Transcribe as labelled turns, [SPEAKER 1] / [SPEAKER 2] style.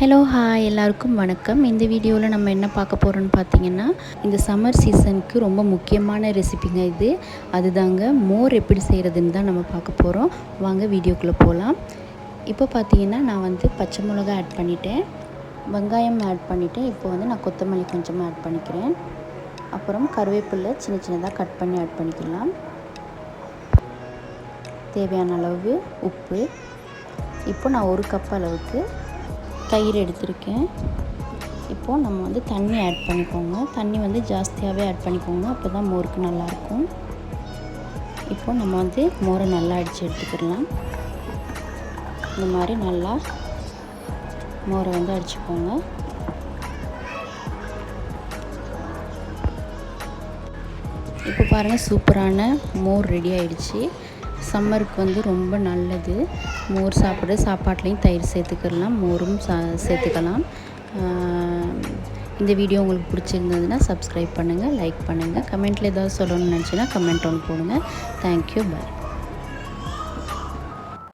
[SPEAKER 1] Hello hi எல்லாருக்கும் வணக்கம். இந்த வீடியோவில் நம்ம என்ன பார்க்க போகிறோம்னு பார்த்தீங்கன்னா இந்த சம்மர் சீசனுக்கு ரொம்ப முக்கியமான ரெசிபிங்க இது. அதுதாங்க மோர் எப்படி செய்கிறதுன்னு தான் நம்ம பார்க்க போகிறோம் வாங்க வீடியோக்குள்ளே போகலாம் இப்போ பார்த்தீங்கன்னா நான் வந்து பச்சை மிளகா ஆட் பண்ணிட்டேன். வெங்காயம் ஆட் பண்ணிவிட்டேன் இப்போ வந்து நான் கொத்தமல்லி கொஞ்சமாக ஆட் பண்ணிக்கிறேன். அப்புறம் கருவேப்பிலை சின்ன சின்னதாக கட் பண்ணி ஆட் பண்ணிக்கலாம். தேவையான அளவு உப்பு. இப்போ நான் ஒரு கப் அளவுக்கு தயிர் எடுத்திருக்கேன். இப்போது நம்ம வந்து தண்ணி ஆட் பண்ணிக்கோங்க. தண்ணி வந்து ஜாஸ்தியாகவே ஆட் பண்ணிக்கோங்க. அப்போ தான் மோருக்கு நல்லாயிருக்கும் இப்போ நம்ம வந்து மோரை நல்லா அடித்து எடுத்துக்கிடலாம். இந்த மாதிரி நல்லா மோரை வந்து அடிச்சுக்கோங்க. இப்போ பாருங்கள் சூப்பரான மோர் ரெடி ஆயிடுச்சு. சம்மருக்கு வந்து ரொம்ப நல்லது. மோர் சாப்பிட சாப்பாட்லேயும் தயிர் சேர்த்துக்கலாம் மோரும் சா சேர்த்துக்கலாம். இந்த வீடியோ உங்களுக்கு பிடிச்சிருந்ததுன்னா சப்ஸ்கிரைப் பண்ணுங்கள் லைக் பண்ணுங்கள் கமெண்ட்டில் ஏதாவது சொல்லணும்னு நினச்சின்னா கமெண்ட் ஒன்று போடுங்க. Thank you bye